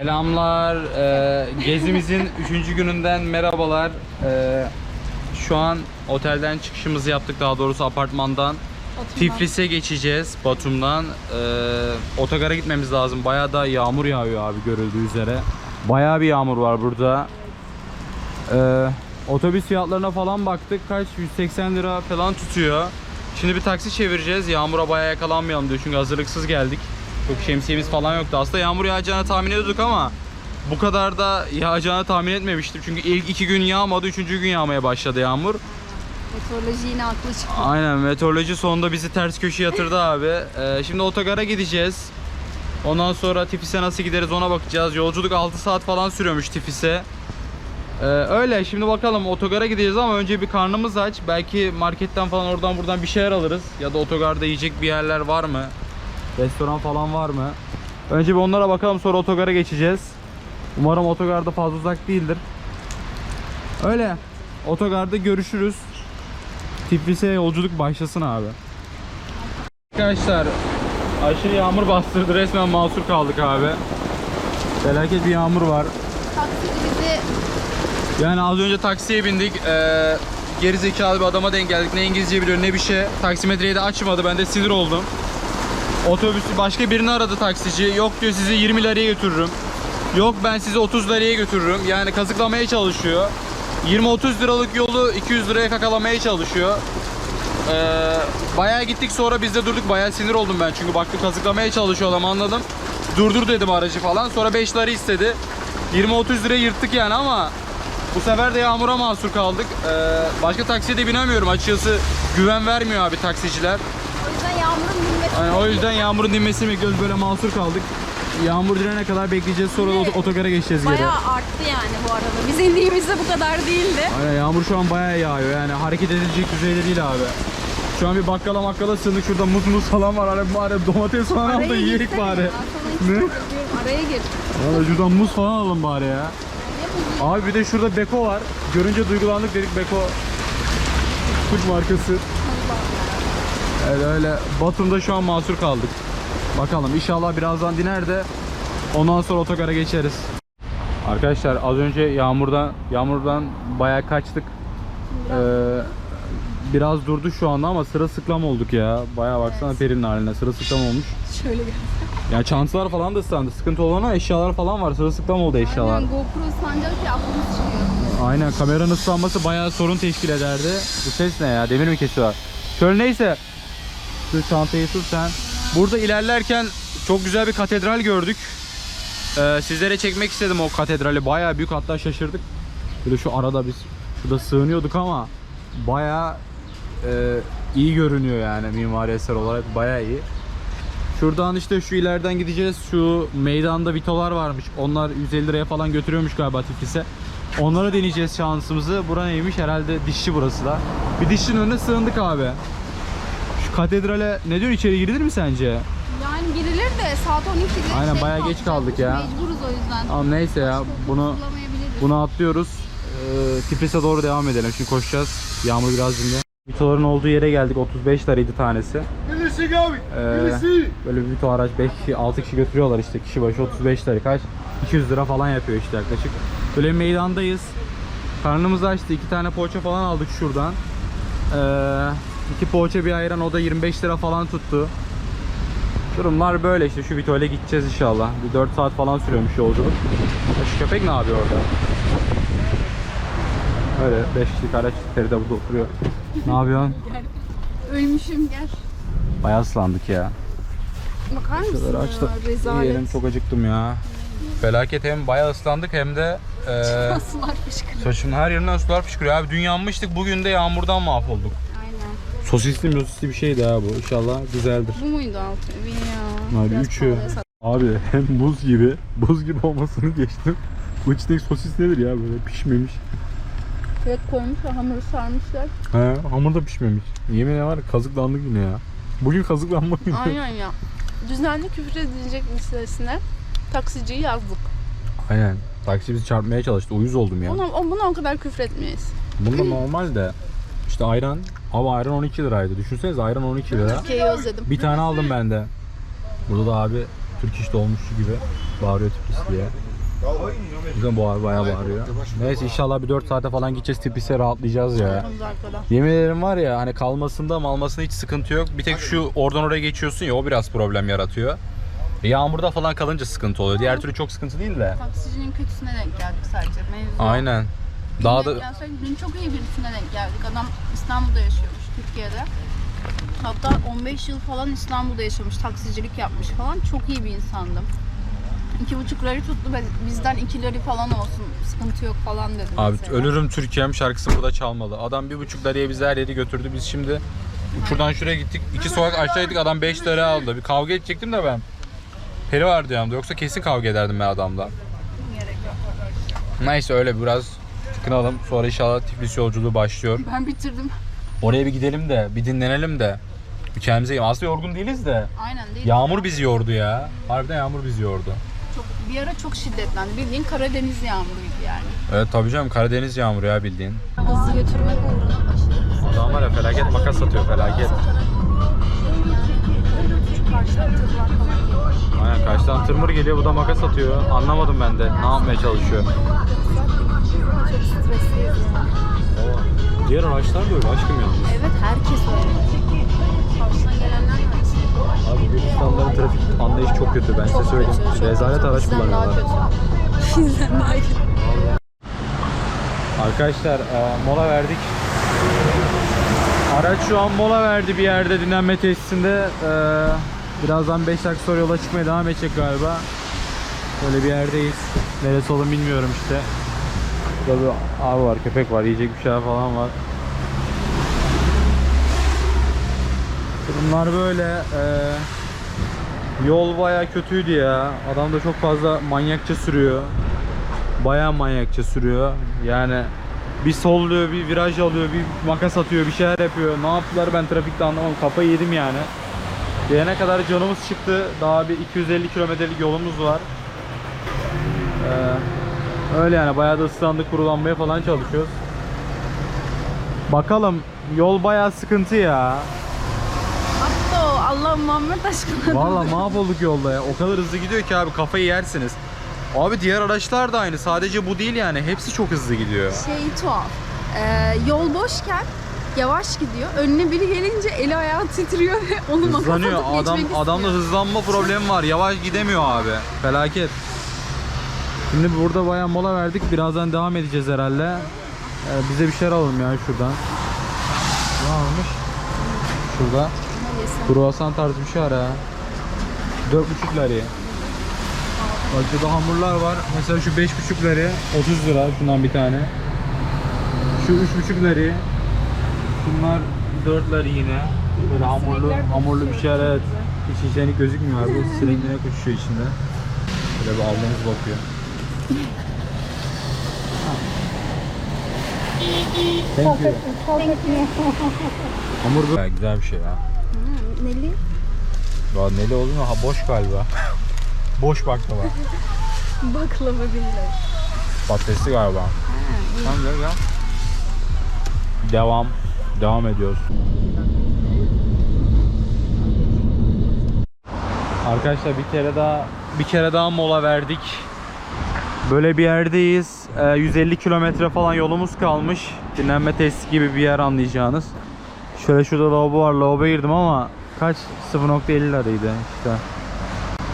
Selamlar. Ee, gezimizin 3. gününden merhabalar. Ee, şu an otelden çıkışımızı yaptık daha doğrusu apartmandan. Tiflis'e geçeceğiz Batum'dan. Ee, otogara gitmemiz lazım. Bayağı da yağmur yağıyor abi görüldüğü üzere. Bayağı bir yağmur var burada. Ee, otobüs fiyatlarına falan baktık. Kaç? 180 lira falan tutuyor. Şimdi bir taksi çevireceğiz. Yağmura bayağı yakalanmayalım diyor. Çünkü hazırlıksız geldik. Çok şemsiyemiz falan yoktu. Aslında yağmur yağacağını tahmin ediyorduk ama bu kadar da yağacağını tahmin etmemiştim. Çünkü ilk iki gün yağmadı. Üçüncü gün yağmaya başladı yağmur. Meteoroloji yine haklı çıktı. Aynen meteoroloji sonunda bizi ters köşe yatırdı abi. Ee, şimdi otogara gideceğiz. Ondan sonra Tiflis'e nasıl gideriz ona bakacağız. Yolculuk 6 saat falan sürüyormuş Tiflis'e. Ee, öyle şimdi bakalım otogara gideceğiz ama önce bir karnımız aç. Belki marketten falan oradan buradan bir şeyler alırız. Ya da otogarda yiyecek bir yerler var mı? Restoran falan var mı? Önce bir onlara bakalım sonra otogara geçeceğiz. Umarım otogarda fazla uzak değildir. Öyle. Otogarda görüşürüz. Tiflis'e yolculuk başlasın abi. Arkadaşlar aşırı yağmur bastırdı resmen mahsur kaldık abi. Felaket bir yağmur var. Taksici bizi Yani az önce taksiye bindik. Ee, geri zekalı bir adama denk geldik. Ne İngilizce biliyor ne bir şey. Taksimetreyi de açmadı. Ben de sinir oldum. Otobüsü başka birini aradı taksici. Yok diyor sizi 20 liraya götürürüm. Yok ben sizi 30 liraya götürürüm. Yani kazıklamaya çalışıyor. 20-30 liralık yolu 200 liraya kakalamaya çalışıyor. Ee, bayağı gittik sonra biz de durduk. Bayağı sinir oldum ben çünkü baktım kazıklamaya çalışıyor adam anladım. Durdur dedim aracı falan. Sonra 5 lira istedi. 20-30 liraya yırttık yani ama bu sefer de yağmura mahsur kaldık. Ee, başka taksiye de binemiyorum açıkçası. Güven vermiyor abi taksiciler. Yüzden yağmurun dinmesi. Yani o yüzden yağmurun dinmesini bekliyoruz. Böyle mahsur kaldık. Yağmur dinene kadar bekleyeceğiz. Sonra ot- otogara geçeceğiz geri. Bayağı arttı yani bu arada. Biz indiğimizde bu kadar değildi. Aynen yağmur şu an bayağı yağıyor. Yani hareket edilecek düzeyde değil abi. Şu an bir bakkala makkala sığındık. Şurada muz muz falan var. Hani bari domates falan al da yiyek girsene bari. ya. Ne? Araya gir. Valla şuradan muz falan alalım bari ya. Abi bir de şurada Beko var. Görünce duygulandık dedik Beko. Türk markası. Evet öyle. Batum'da şu an mahsur kaldık. Bakalım inşallah birazdan diner de ondan sonra otogara geçeriz. Arkadaşlar az önce yağmurdan yağmurdan bayağı kaçtık. Ee, biraz durdu şu anda ama sırılsıklam olduk ya. Bayağı baksana perinin haline sırılsıklam olmuş. Şöyle gel. Yani çantalar falan da ıslandı. Sıkıntı olan o eşyalar falan var. Sırılsıklam oldu eşyalar. Aynen GoPro ıslanacak ki aklımız çıkıyor. Aynen kameranın ıslanması bayağı sorun teşkil ederdi. Bu ses ne ya? Demir mi kesiyorlar? Şöyle neyse. Şu çantayı tut sen. Burada ilerlerken çok güzel bir katedral gördük. Ee, sizlere çekmek istedim o katedrali. Bayağı büyük hatta şaşırdık. Böyle şu arada biz şurada sığınıyorduk ama bayağı e, iyi görünüyor yani mimari eser olarak bayağı iyi. Şuradan işte şu ileriden gideceğiz. Şu meydanda vitolar varmış. Onlar 150 liraya falan götürüyormuş galiba Tiflis'e. Onlara deneyeceğiz şansımızı. Bura neymiş? Herhalde dişçi burası da. Bir dişçinin önüne sığındık abi. Katedrale ne diyor içeri girilir mi sence? Yani girilir de saat 12'de Aynen, şey bayağı geç kaldık ya. Mecburuz o yüzden. Ama neyse ya bunu bunu atlıyoruz. Ee, Tiflis'e doğru devam edelim. Şimdi koşacağız. Yağmur biraz dindi. Vitoların olduğu yere geldik. 35 liraydı tanesi. Ee, böyle bir vito araç 5 kişi 6 kişi götürüyorlar işte kişi başı 35 lira kaç 200 lira falan yapıyor işte yaklaşık. Böyle meydandayız. Karnımız açtı. iki tane poğaça falan aldık şuradan. Ee, iki poğaça bir ayran o da 25 lira falan tuttu. Durumlar böyle işte şu Vito ile gideceğiz inşallah. Bir 4 saat falan sürüyormuş yolculuk. Ya Şu köpek ne yapıyor orada? Öyle 5 kişilik araç Feride burada oturuyor. ne yapıyorsun? Ölmüşüm gel. Bayağı ıslandık ya. Bakar mısın Şuraları aç da ya? Rezalet. yiyelim çok acıktım ya. Felaket hem bayağı ıslandık hem de e, Sular fışkırıyor. saçın her yerinden sular fışkırıyor. Abi dün yanmıştık bugün de yağmurdan mahvolduk. Sosisli sosisli bir şeydi ha bu. İnşallah güzeldir. Bu muydu altı? Bir ya. Abi Biraz üçü. pahalıya sat- Abi hem buz gibi, buz gibi olmasını geçtim. Bu içindeki sosis nedir ya böyle pişmemiş. Evet koymuşlar hamuru sarmışlar. He hamur da pişmemiş. Yemin var ya, kazıklandık yine ya. Bugün kazıklanma günü. Aynen ya. Düzenli küfür edilecek listesine taksiciyi yazdık. Aynen. Taksi bizi çarpmaya çalıştı. Uyuz oldum ya. Ona, o- buna o kadar küfür etmeyiz. Bunda normal de işte ayran ama ayran 12 liraydı. Düşünsenize ayran 12 lira. Türkiye'yi özledim. Bir tane aldım ben de. Burada da abi Türk iş dolmuşçu gibi bağırıyor Tiflis diye. Bizden bu bayağı bağırıyor. Neyse inşallah bir 4 saate falan gideceğiz Tiflis'e rahatlayacağız ya. Yemin ederim var ya hani kalmasında malmasında hiç sıkıntı yok. Bir tek şu oradan oraya geçiyorsun ya o biraz problem yaratıyor. E, Yağmurda falan kalınca sıkıntı oluyor. Diğer türlü çok sıkıntı değil de. Taksicinin kötüsüne denk geldik sadece. Mevzu. Aynen. Daha da söyleyeyim, dün çok iyi birisine denk geldik. Adam İstanbul'da yaşıyormuş Türkiye'de. Hatta 15 yıl falan İstanbul'da yaşamış, taksicilik yapmış falan. Çok iyi bir insandı. İki buçuk lira tuttu. Bizden iki lira falan olsun. Sıkıntı yok falan dedim. Abi mesela. ölürüm Türkiye'm şarkısı burada çalmalı. Adam bir buçuk liraya bizi her yeri götürdü. Biz şimdi şuradan şuraya gittik. iki sokak aşağı gittik adam 5 lira aldı. Bir kavga edecektim de ben. Peri vardı yanımda. Yoksa kesin kavga ederdim ben adamla. Neyse öyle biraz tıkınalım. Sonra inşallah Tiflis yolculuğu başlıyor. Ben bitirdim. Oraya bir gidelim de bir dinlenelim de. Bir kendimize gelin. Aslında yorgun değiliz de. Aynen değil. Yağmur bizi yordu ya. Harbiden yağmur bizi yordu. Çok, bir ara çok şiddetlendi. Bildiğin Karadeniz yağmuruydu yani. Evet tabii canım Karadeniz yağmuru ya bildiğin. Hızlı götürmek uğruna aşırı. Adam var ya felaket makas satıyor felaket. Aynen karşıdan tırmır geliyor bu da makas atıyor. Anlamadım ben de ne yapmaya çalışıyor. Çok stresliyiz yani. Diğer araçlar da öyle aşkım yalnız. Evet herkes öyle. Karşıdan gelenler var. Abi Gürcistanların trafik anlayışı çok kötü ben size söyleyeyim. Rezalet araç Bizden daha kullanıyorlar. kötü. Bizden daha kötü. Arkadaşlar e, mola verdik. Araç şu an mola verdi bir yerde dinlenme tesisinde. E, Birazdan 5 dakika sonra yola çıkmaya devam edecek galiba. Böyle bir yerdeyiz. Neresi olduğunu bilmiyorum işte. Burada bir abi var, köpek var, yiyecek bir şeyler falan var. Bunlar böyle e, yol baya kötüydü ya. Adam da çok fazla manyakça sürüyor. Baya manyakça sürüyor. Yani bir solluyor, bir viraj alıyor, bir makas atıyor, bir şeyler yapıyor. Ne yaptılar ben trafikte anlamadım. Kafayı yedim yani. Gelene kadar canımız çıktı. Daha bir 250 kilometrelik yolumuz var. Ee, öyle yani bayağı da ıslandık kurulanmaya falan çalışıyoruz. Bakalım yol bayağı sıkıntı ya. Hatta o Allah Muhammed aşkına. Valla mahvolduk yolda ya. O kadar hızlı gidiyor ki abi kafayı yersiniz. Abi diğer araçlar da aynı. Sadece bu değil yani. Hepsi çok hızlı gidiyor. Şey tuhaf. Ee, yol boşken yavaş gidiyor. Önüne biri gelince eli ayağı titriyor ve onu makas Hızlanıyor. atıp Adam geçmek adamda istiyor. hızlanma problemi var. Yavaş gidemiyor abi. Felaket. Şimdi burada bayağı mola verdik. Birazdan devam edeceğiz herhalde. Ee, bize bir şeyler alalım ya şuradan. Ne almış? Şurada. Kruvasan tarzı bir şey ara. 4,5 liraya. Bak şurada hamurlar var. Mesela şu 5,5 liraya 30 lira şundan bir tane. Şu 3,5 liraya. Şunlar 4 lira yine. Böyle hamurlu hamurlu bir şeyler evet. Hiç hijyenik gözükmüyor abi. Sineklerine koşuyor içinde. Böyle bir aldığımız bakıyor. Thank you. Hamur böyle. Güzel bir şey ya. Neli? Ya neli oldu mu? Ha boş galiba. boş baklava. Baklava değil. Patatesli galiba. Tamam gel gel. Devam. Devam ediyoruz. Arkadaşlar bir kere daha bir kere daha mola verdik. Böyle bir yerdeyiz. Ee, 150 kilometre falan yolumuz kalmış. Dinlenme tesisi gibi bir yer anlayacağınız. Şöyle şurada lavabo var. Lavaboya girdim ama kaç 0.50 liraydı işte.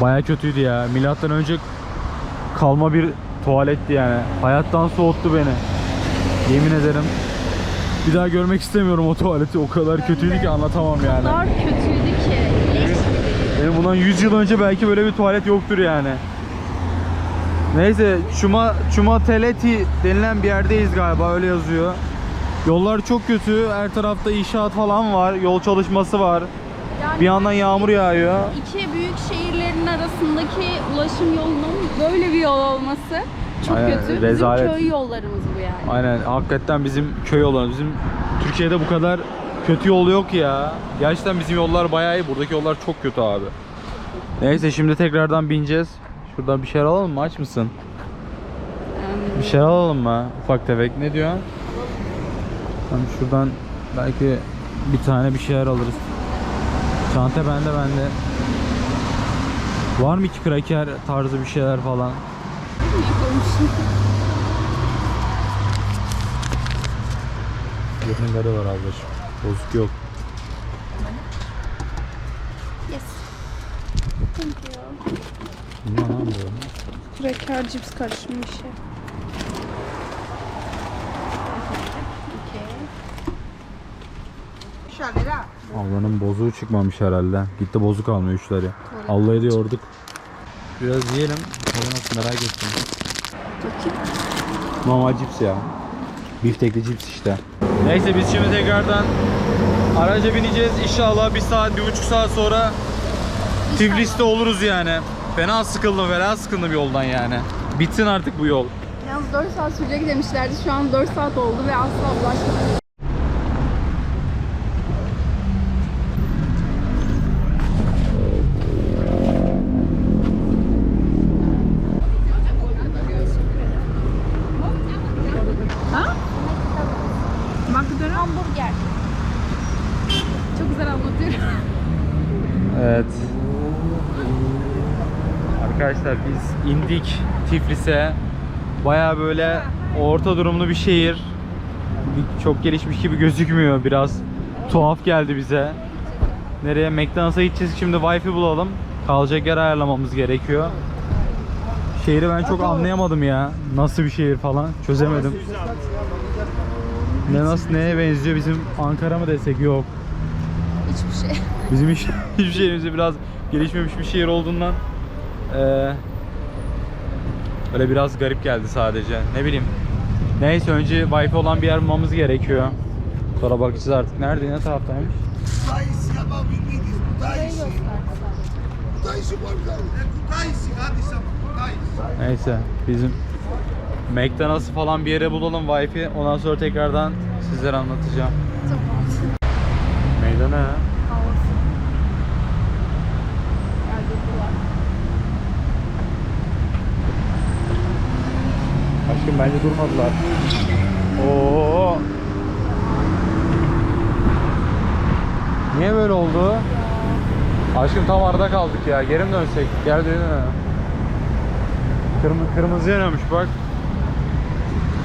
Baya kötüydü ya. Milattan önce kalma bir tuvaletti yani. Hayattan soğuttu beni. Yemin ederim. Bir daha görmek istemiyorum o tuvaleti. O kadar kötüydü ki anlatamam O yani. kadar kötüydü ki. Gibiydi. Benim bundan 100 yıl önce belki böyle bir tuvalet yoktur yani. Neyse Çuma, Çuma Teleti denilen bir yerdeyiz galiba öyle yazıyor. Yollar çok kötü. Her tarafta inşaat falan var. Yol çalışması var. Yani Bir yandan yağmur yağıyor. İki büyük şehirlerin arasındaki ulaşım yolunun böyle bir yol olması çok Aynen, kötü. rezalet. Bizim köy yollarımız bu yani. Aynen hakikaten bizim köy yolları. Bizim Türkiye'de bu kadar kötü yol yok ya. Gerçekten bizim yollar bayağı iyi. Buradaki yollar çok kötü abi. Neyse şimdi tekrardan bineceğiz. Şuradan bir şeyler alalım mı? Aç mısın? Bir şeyler alalım mı? Ufak tefek. Ne diyorsun? Tamam şuradan belki bir tane bir şeyler alırız. Çanta bende bende. Var mı ki kraker tarzı bir şeyler falan? Yakınları var ablacığım. Bozuk yok. Yes. Thank you. Ne lan bu? Kraker cips karışımı bir şey. Ablanın bozuğu çıkmamış herhalde. Gitti bozuk almıyor üçleri. Allah'ı diyorduk. Biraz yiyelim. Tadı nasıl merak ettim. Normal cips ya. Biftekli cips işte. Neyse biz şimdi tekrardan araca bineceğiz. İnşallah bir saat, bir buçuk saat sonra Tiflis'te oluruz yani. Fena sıkıldım, fena sıkıldım yoldan yani. Bitsin artık bu yol. Yalnız 4 saat sürecek demişlerdi. Şu an 4 saat oldu ve asla ulaşmadık. McDonald's hamburger. Çok güzel anlatıyor. Evet. Arkadaşlar biz indik Tiflis'e. Baya böyle orta durumlu bir şehir. Çok gelişmiş gibi gözükmüyor. Biraz tuhaf geldi bize. Nereye? McDonald's'a gideceğiz. Şimdi Wi-Fi bulalım. Kalacak yer ayarlamamız gerekiyor. Şehri ben çok anlayamadım ya. Nasıl bir şehir falan çözemedim. Ne nasıl neye benziyor? Bizim Ankara mı desek? Yok. Hiçbir şey. Bizim iş, hiçbir şeyimizde biraz gelişmemiş bir şehir olduğundan eee öyle biraz garip geldi sadece. Ne bileyim. Neyse önce Wi-Fi olan bir yer bulmamız gerekiyor. Sonra bakacağız artık. Nerede? Ne taraftaymış? Kutaisi ama Kutaisi. Kutaisi var? Kutaisi hadi Kutaisi. Neyse bizim McDonald's falan bir yere bulalım Wi-Fi. Ondan sonra tekrardan sizlere anlatacağım. Tamam. Meydana ya. Havası. Geldi kulak. Aşkım bence durmadılar. Oo. Niye böyle oldu? Aşkım tam arada kaldık ya. Geri mi dönsek? Gel dönelim. Kırmızı, kırmızı yanıyormuş bak.